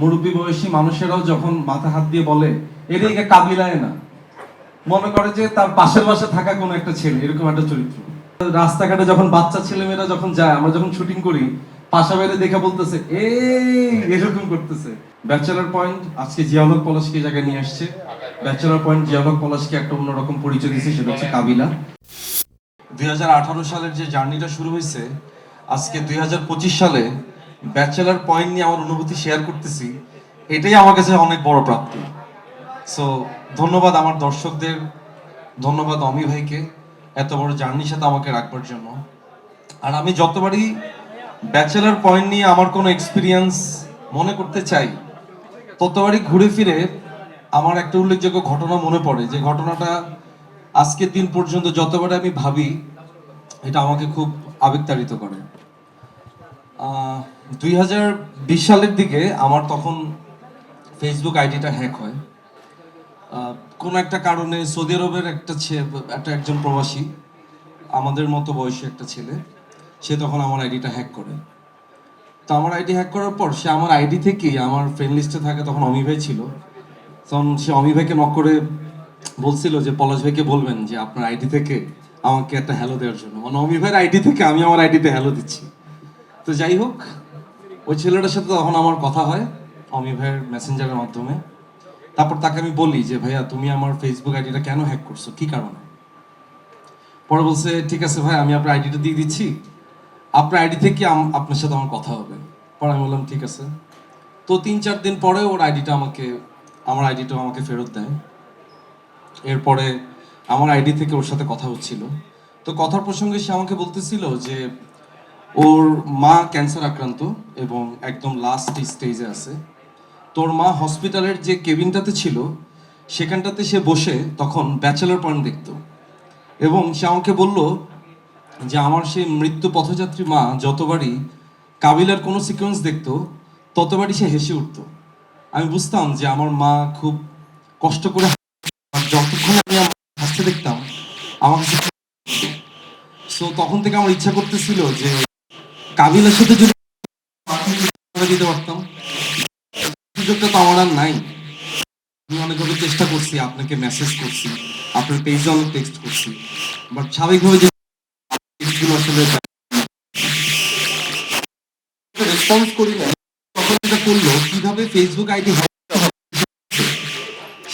মুরব্বী বয়সী মানুষেরাও যখন মাথা হাত দিয়ে বলে, এদিকে কাবিলায় না। মনে করে যে তার পাশের বাসা থাকা কোনো একটা ছেলে, এরকম একটা চরিত্র। রাস্তাঘাটে যখন বাচ্চা ছেলেমেয়েরা যখন যায়, আমরা যখন শুটিং করি, পাশা বাইরে দেখে বলতেছে, এই, এরকম করতেছে। ব্যাচেলার পয়েন্ট আজকে জিয়ালক পলাশকে জায়গায় নিয়ে আসছে। ব্যাচেলার পয়েন্ট জিয়ালক পলাশকে একটা অন্যরকম পরিচয় দিচ্ছে সেটা হচ্ছে কাবিলা। দুই হাজার আঠারো সালের যে জার্নিটা শুরু হয়েছে, আজকে দুই হাজার পঁচিশ সালে ব্যাচেলার পয়েন্ট নিয়ে আমার অনুভূতি শেয়ার করতেছি, এটাই আমার কাছে অনেক বড় প্রাপ্তি। সো ধন্যবাদ আমার দর্শকদের, ধন্যবাদ অমি ভাইকে এত বড় জার্নির সাথে আমাকে রাখবার জন্য। আর আমি যতবারই ব্যাচেলার পয়েন্ট নিয়ে আমার কোনো এক্সপিরিয়েন্স মনে করতে চাই, ততবারই ঘুরে ফিরে আমার একটা উল্লেখযোগ্য ঘটনা মনে পড়ে। যে ঘটনাটা আজকের দিন পর্যন্ত যতবার আমি ভাবি, এটা আমাকে খুব আবেগতাড়িত করে। দুই হাজার বিশ সালের দিকে আমার তখন ফেসবুক আইডিটা হ্যাক হয়। কোনো একটা কারণে সৌদি আরবের একটা একটা একজন প্রবাসী, আমাদের মতো বয়সী একটা ছেলে, সে তখন আমার আইডিটা হ্যাক করে। তো আমার আইডি হ্যাক করার পর সে আমার আইডি থেকেই আমার ফ্রেন্ড লিস্টে থাকে তখন অমি ভাই ছিল। তখন সে অমি ভাইকে নক করে বলছিল যে, পলাশ ভাইকে বলবেন যে, আপনার আইডি থেকে আমাকে একটা হ্যালো দেওয়ার জন্য। মানে অমি আইডি থেকে আমি আমার আইডিতে হ্যালো দিচ্ছি। তো যাই হোক, ওই ছেলেটার সাথে তখন আমার কথা হয়, অমি ভাইয়ের মেসেঞ্জারের মাধ্যমে। তারপর তাকে আমি বলি যে, ভাইয়া, তুমি আমার ফেসবুক আইডিটা কেন হ্যাক করছ? কি কারণে? পরে বলছে, ঠিক আছে ভাই, আমি আপনার আইডিটা দিয়ে দিচ্ছি। আপনার আইডি থেকে আপনার সাথে আমার কথা হবে। পরে আমি বললাম, ঠিক আছে। তো তিন চার দিন পরে ওর আইডিটা আমাকে, আমার আইডিটা আমাকে ফেরত দেয়। এরপরে আমার আইডি থেকে ওর সাথে কথা হচ্ছিল। তো কথার প্রসঙ্গে সে আমাকে বলতেছিল যে ওর মা ক্যান্সার আক্রান্ত এবং একদম লাস্ট স্টেজে আছে। তোর মা হসপিটালের যে কেবিনটাতে ছিল, সেখানটাতে সে বসে তখন ব্যাচেলর পয়েন্ট দেখতো। এবং সে আমাকে বলল যে, আমার সেই মৃত্যু পথযাত্রী মা যতবারই কাবিলার কোনো সিকোয়েন্স দেখতো, ততবারই সে হেসে উঠতো। আমি বুঝতাম যে, আমার মা খুব কষ্ট করে যতক্ষণ আমি হাসতে দেখতাম, আমার সো তখন থেকে আমার ইচ্ছা করতেছিল যে কাবিলার সাথে যদি দিতে পারতাম, সুযোগটা তো আমার আর নাই। আমি অনেকভাবে চেষ্টা করছি, আপনাকে মেসেজ করছি, আপনার পেজে অনেক টেক্সট করছি। বাট স্বাভাবিকভাবে যে আসলে রেসপন্স করি না তখন এটা করল, কীভাবে ফেসবুক আইডি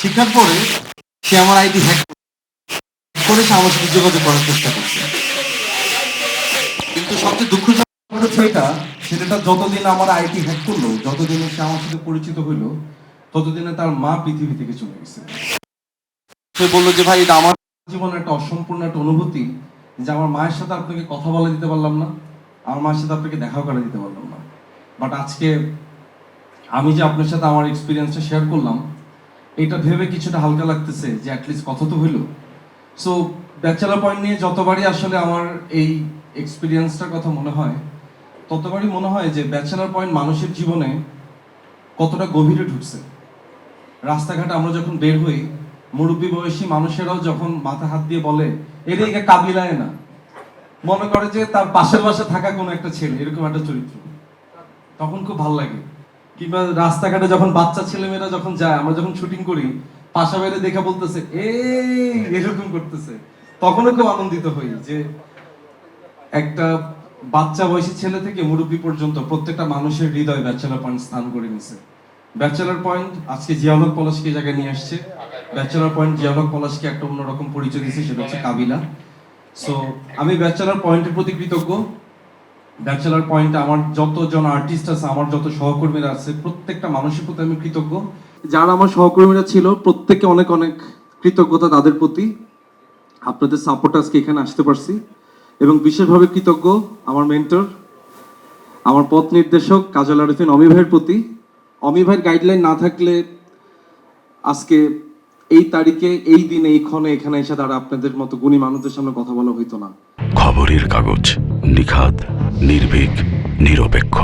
শেখার পরে সে আমার আইডি হ্যাক করে সে আমার যোগাযোগ করার চেষ্টা করছে। কিন্তু সবচেয়ে দুঃখজনক হচ্ছে এটা ছেলেটা যতদিন আমার আইটি হ্যাক করল, যতদিন সে আমার সাথে পরিচিত হইল, ততদিনে তার মা পৃথিবী থেকে চলে গেছে। সে বলল যে, ভাই, এটা আমার জীবনের একটা অসম্পূর্ণ একটা অনুভূতি যে আমার মায়ের সাথে আপনাকে কথা বলে দিতে পারলাম না, আমার মায়ের সাথে আপনাকে দেখাও করে দিতে পারলাম না। বাট আজকে আমি যে আপনার সাথে আমার এক্সপিরিয়েন্সটা শেয়ার করলাম, এটা ভেবে কিছুটা হালকা লাগতেছে যে অ্যাটলিস্ট কথা তো হইল। সো ব্যাচেলার পয়েন্ট নিয়ে যতবারই আসলে আমার এই এক্সপিরিয়েন্সটার কথা মনে হয় ততবারই মনে হয় যে ব্যাচেলার পয়েন্ট মানুষের জীবনে কতটা গভীরে ঢুকছে। রাস্তাঘাটে আমরা যখন বের হই, মুরব্বী বয়সী মানুষেরাও যখন মাথা হাত দিয়ে বলে এদিকে কাবিলায় না। মনে করে যে তার পাশের বাসা থাকা কোনো একটা ছেলে, এরকম একটা চরিত্র। তখন খুব ভালো লাগে। কিংবা রাস্তাঘাটে যখন বাচ্চা ছেলেমেয়েরা যখন যায়, আমরা যখন শুটিং করি, পাশা বাইরে দেখে বলতেছে এই এরকম করতেছে। তখনও খুব আনন্দিত হই যে একটা বাচ্চা বয়সী ছেলে থেকে মুরব্বী পর্যন্ত প্রত্যেকটা মানুষের হৃদয় ব্যাচেলার পয়েন্ট স্থান করে নিছে। ব্যাচেলার পয়েন্ট, আজকে জিয়ালক পলাশকে জায়গায় নিয়ে আসছে। ব্যাচেলার পয়েন্ট জিয়ালক পলাশকে একটা অন্যরকম পরিচয় দিয়েছে সেটা হচ্ছে কাবিলা। সো আমি ব্যাচেলার পয়েন্টের প্রতি কৃতজ্ঞ। ব্যাচেলার পয়েন্টে আমার যতজন আর্টিস্ট আছে, আমার যত সহকর্মীরা আছে, প্রত্যেকটা মানুষের প্রতি আমি কৃতজ্ঞ। যারা আমার সহকর্মীরা ছিল, প্রত্যেককে অনেক অনেক কৃতজ্ঞতা তাদের প্রতি। আপনাদের সাপোর্ট আজকে এখানে আসতে পারছি। এবং বিশেষভাবে কৃতজ্ঞ আমার মেন্টর আমার পথ নির্দেশক কাজল আরফিন অমি ভাইয়ের প্রতি। অমি ভাইয়ের গাইডলাইন না থাকলে আজকে এই তারিখে, এই দিনে, এই ক্ষণে এখানে এসে তারা আপনাদের মতো গুণী মানুষদের সামনে কথা বলা হইতো না। খবরের কাগজ নিখাত নির্ভীক, নিরপেক্ষ।